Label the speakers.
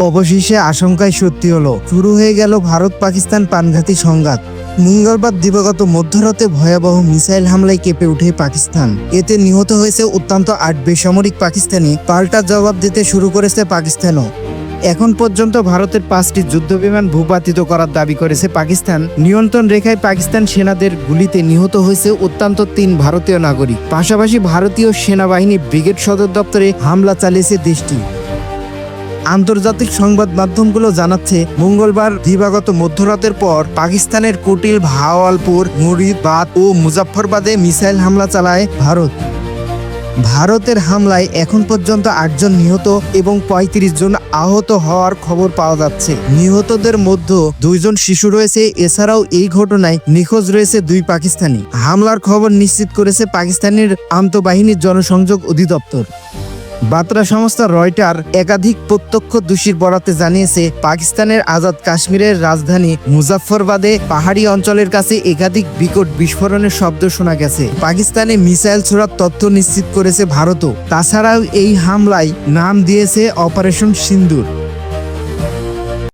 Speaker 1: অবশেষে আশঙ্কায় সত্যি হলো। শুরু হয়ে গেল ভারত পাকিস্তান পানঘাতী সংঘাত। মঙ্গলবার দিবাগত মধ্যরাতে ভয়াবহ মিসাইল হামলায় কেঁপে উঠে পাকিস্তান। এতে নিহত হয়েছে অত্যন্ত আট বেসামরিক পাকিস্তানি। পাল্টা জবাব দিতে শুরু করেছে পাকিস্তানও। এখন পর্যন্ত ভারতের পাঁচটি যুদ্ধবিমান ভূপাতিত করার দাবি করেছে পাকিস্তান। নিয়ন্ত্রণ রেখায় পাকিস্তান সেনাদের গুলিতে নিহত হয়েছে অত্যন্ত তিন ভারতীয় নাগরিক। পাশাপাশি ভারতীয় সেনাবাহিনী ব্রিগেড সদর দপ্তরে হামলা চালিয়েছে দেশটি। আন্তর্জাতিক সংবাদ মাধ্যমগুলো জানাচ্ছে, মঙ্গলবার দিবাগত মধ্যরাতের পর পাকিস্তানের কুটিল ভাওয়ালপুর, মুরিদাবাদ ও মুজাফরবাদে মিসাইল হামলা চালায় ভারত। ভারতের হামলায় এখন পর্যন্ত আটজন নিহত এবং ৩৫ জন আহত হওয়ার খবর পাওয়া যাচ্ছে। নিহতদের মধ্যে দুইজন শিশু রয়েছে, এছাড়াও এই ঘটনায় নিখোঁজ রয়েছে দুই পাকিস্তানি। হামলার খবর নিশ্চিত করেছে পাকিস্তানের আন্তঃবাহিনীর জনসংযোগ অধিদপ্তর। বার্তা সংস্থা রয়টার একাধিক প্রত্যক্ষ দোষীর বরাতে জানিয়েছে, পাকিস্তানের আজাদ কাশ্মীরের রাজধানী মুজাফফরবাদে পাহাড়ি অঞ্চলের কাছে একাধিক বিকট বিস্ফোরণের শব্দ শোনা গেছে। পাকিস্তানে মিসাইল ছোড়ার তথ্য নিশ্চিত করেছে ভারতও। তাছাড়াও এই হামলায় নাম দিয়েছে অপারেশন সিন্দুর।